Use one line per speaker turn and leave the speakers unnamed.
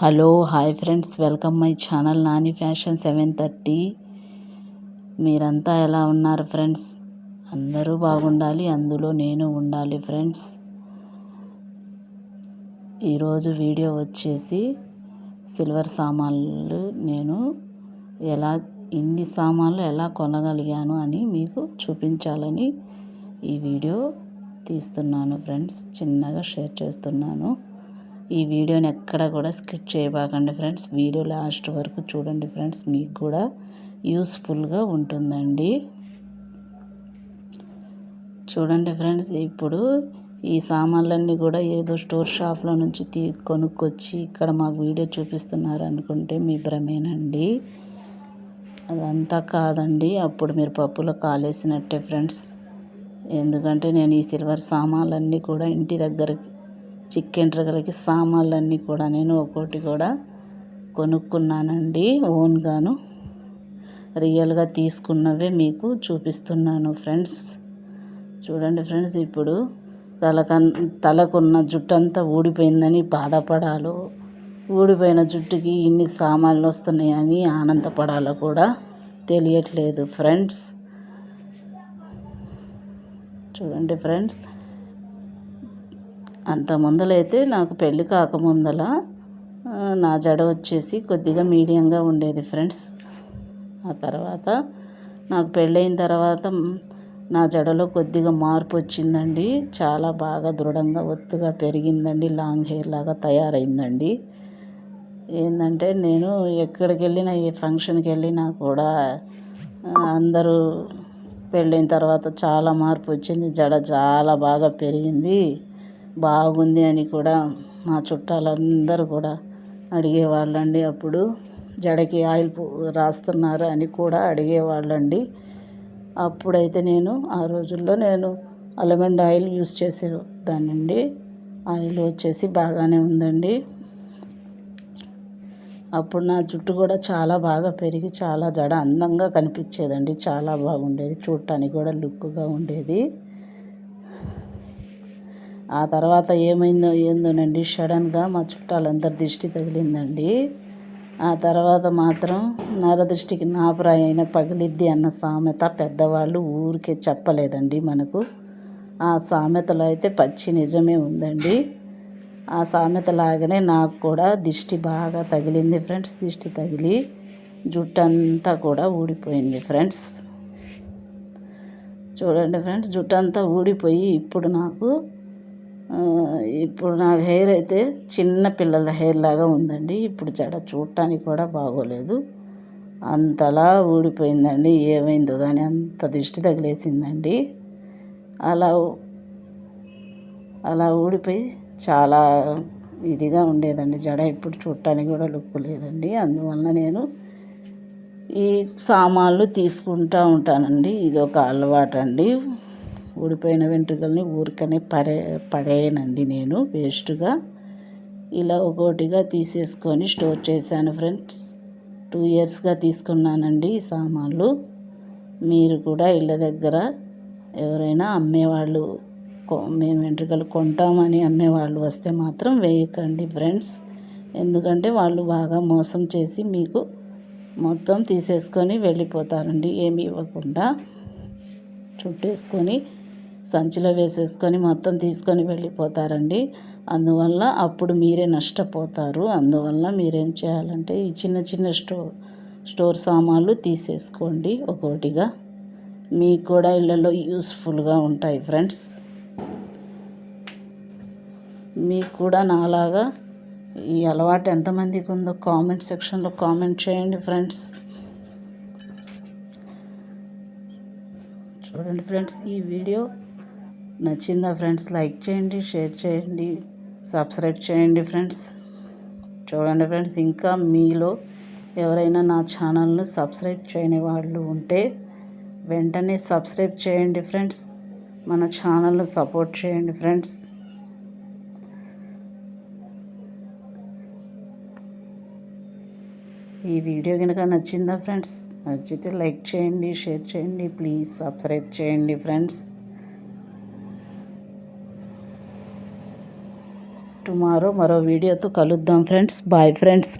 Hello hi friends. Welcome my channel Nani fashion seven thirty. మీరంతా ఎలా ఉన్నారు friends? అందరూ బాగుండాలి అందులో నేను ఉండాలి ఫ్రెండ్స్. ఈరోజు వీడియో వచ్చేసి సిల్వర్ సామాన్లు. నేను ఎలా ఇన్ని సామాన్లు ఎలా కొనగలిగాను అని మీకు చూపించాలని ఈ వీడియో తీస్తున్నాను ఫ్రెండ్స్. చిన్నగా షేర్ చేస్తున్నాను. ఈ వీడియోని ఎక్కడ కూడా స్కిప్ చేయబాకండి ఫ్రెండ్స్. వీడియో లాస్ట్ వరకు చూడండి ఫ్రెండ్స్. మీకు కూడా యూస్ఫుల్గా ఉంటుందండి. చూడండి ఫ్రెండ్స్ ఇప్పుడు ఈ సామాన్లన్నీ కూడా ఏదో స్టోర్ షాప్లో నుంచి తీ కొనుక్కొచ్చి ఇక్కడ మాకు వీడియో చూపిస్తున్నారు అనుకుంటే మీ భ్రమేనండి. అదంతా కాదండి. అప్పుడు మీరు పప్పులో కాలేసినట్టే ఫ్రెండ్స్. ఎందుకంటే నేను ఈ సిల్వర్ సామాన్లన్నీ కూడా ఇంటి దగ్గర చికెన్ రగలకి సామాన్లన్నీ కూడా నేను ఒక్కోటి కూడా కొనుక్కున్నానండి ఓన్గాను. రియల్గా తీసుకున్నవే మీకు చూపిస్తున్నాను ఫ్రెండ్స్. చూడండి ఫ్రెండ్స్ ఇప్పుడు తలకన్ తలకున్న జుట్టంతా ఊడిపోయిందని బాధపడాలో ఊడిపోయిన జుట్టుకి ఇన్ని సామాన్లు వస్తున్నాయని ఆనందపడాలో కూడా తెలియట్లేదు ఫ్రెండ్స్. చూడండి ఫ్రెండ్స్ అంత ముందలైతే నాకు పెళ్ళి కాకముందల నా జడ వచ్చేసి కొద్దిగా మీడియంగా ఉండేది ఫ్రెండ్స్. ఆ తర్వాత నాకు పెళ్ళైన తర్వాత నా జడలో కొద్దిగా మార్పు వచ్చిందండి. చాలా బాగా దృఢంగా ఒత్తుగా పెరిగిందండి. లాంగ్ హెయిర్ లాగా తయారైందండి. ఏంటంటే నేను ఎక్కడికి వెళ్ళినా ఏ ఫంక్షన్కి వెళ్ళినా కూడా అందరూ పెళ్ళైన తర్వాత చాలా మార్పు వచ్చింది. జడ చాలా బాగా పెరిగింది. బాగుంది అని కూడా మా చుట్టాలందరూ కూడా అడిగేవాళ్ళండి. అప్పుడు జడకి ఆయిల్ రాస్తున్నారు అని కూడా అడిగేవాళ్ళండి. అప్పుడైతే నేను ఆ రోజుల్లో నేను అలమండ్ ఆయిల్ యూస్ చేసేదానండి ఆయిల్ వచ్చేసి బాగానే ఉందండి. అప్పుడు నా జుట్టు కూడా చాలా బాగా పెరిగి చాలా జడ అందంగా కనిపించేదండి. చాలా బాగుండేది. చూడటానికి కూడా లుక్గా ఉండేది. ఆ తర్వాత ఏమైందో ఏందోనండి సడన్గా మా చుట్టాలందరి దిష్టి తగిలిందండి. ఆ తర్వాత మాత్రం నరదృష్టికి నాపురాయి అయిన పగిలిద్ది అన్న సామెత పెద్దవాళ్ళు ఊరికే చెప్పలేదండి మనకు. ఆ సామెతలో అయితే పచ్చి నిజమే ఉందండి. ఆ సామెత లాగానే నాకు కూడా దిష్టి బాగా తగిలింది ఫ్రెండ్స్ దిష్టి తగిలి జుట్టంతా కూడా ఊడిపోయింది ఫ్రెండ్స్. చూడండి ఫ్రెండ్స్ జుట్టంతా ఊడిపోయి ఇప్పుడు నాకు ఇప్పుడు నా హెయిర్ అయితే చిన్న పిల్లల హెయిర్ లాగా ఉందండి. ఇప్పుడు జడ చూడటానికి కూడా బాగోలేదు. అంతలా ఊడిపోయిందండి. ఏమైందో కానీ అంత దిష్టి తగిలేసిందండి. అలా అలా ఊడిపోయి చాలా ఇదిగా ఉండేదండి. జడ ఇప్పుడు చూడటానికి కూడా లుక్ లేదండి. అందువల్ల నేను ఈ సామాన్లు తీసుకుంటూ ఉంటానండి. ఇది ఒక అలవాటు అండి ఊడిపోయిన వెంట్రుకల్ని ఊరికనే పడే పడేయనండి నేను వేస్ట్గా. ఇలా ఒక్కోటిగా తీసేసుకొని స్టోర్ చేశాను ఫ్రెండ్స్. టూ ఇయర్స్గా తీసుకున్నానండి ఈ సామాన్లు. మీరు కూడా ఇళ్ళ దగ్గర ఎవరైనా అమ్మేవాళ్ళు మేము వెంట్రుకలు కొంటామని అమ్మేవాళ్ళు వస్తే మాత్రం వేయకండి ఫ్రెండ్స్. ఎందుకంటే వాళ్ళు బాగా మోసం చేసి మీకు మొత్తం తీసేసుకొని వెళ్ళిపోతారండి ఏమి ఇవ్వకుండా. చుట్టేసుకొని సంచిలో వేసేసుకొని మొత్తం తీసుకొని వెళ్ళిపోతారండి. అందువల్ల అప్పుడు మీరే నష్టపోతారు. అందువల్ల మీరేం చేయాలంటే ఈ చిన్న చిన్న స్టో స్టోర్ సామాన్లు తీసేసుకోండి ఒక్కోటిగా. మీకు కూడా ఇళ్ళలో యూస్ఫుల్గా ఉంటాయి ఫ్రెండ్స్. మీకు కూడా నాలాగా ఈ అలవాటు ఎంతమందికి ఉందో కామెంట్ సెక్షన్లో కామెంట్ చేయండి ఫ్రెండ్స్. చూడండి ఫ్రెండ్స్ ఈ వీడియో నచ్చిందా ఫ్రెండ్స్? లైక్ చేయండి షేర్ చేయండి సబ్స్క్రైబ్ చేయండి ఫ్రెండ్స్. చూడండి ఫ్రెండ్స్ ఇంకా మీలో ఎవరైనా నా ఛానల్ను సబ్స్క్రైబ్ చేయని వాళ్ళు ఉంటే వెంటనే సబ్స్క్రైబ్ చేయండి ఫ్రెండ్స్. మన ఛానల్ను సపోర్ట్ చేయండి ఫ్రెండ్స్. ఈ వీడియో కనుక నచ్చిందా ఫ్రెండ్స్? నచ్చితే లైక్ చేయండి షేర్ చేయండి ప్లీజ్ సబ్స్క్రైబ్ చేయండి ఫ్రెండ్స్. టుమారో మరో వీడియోతో కలుద్దాం ఫ్రెండ్స్. Bye friends.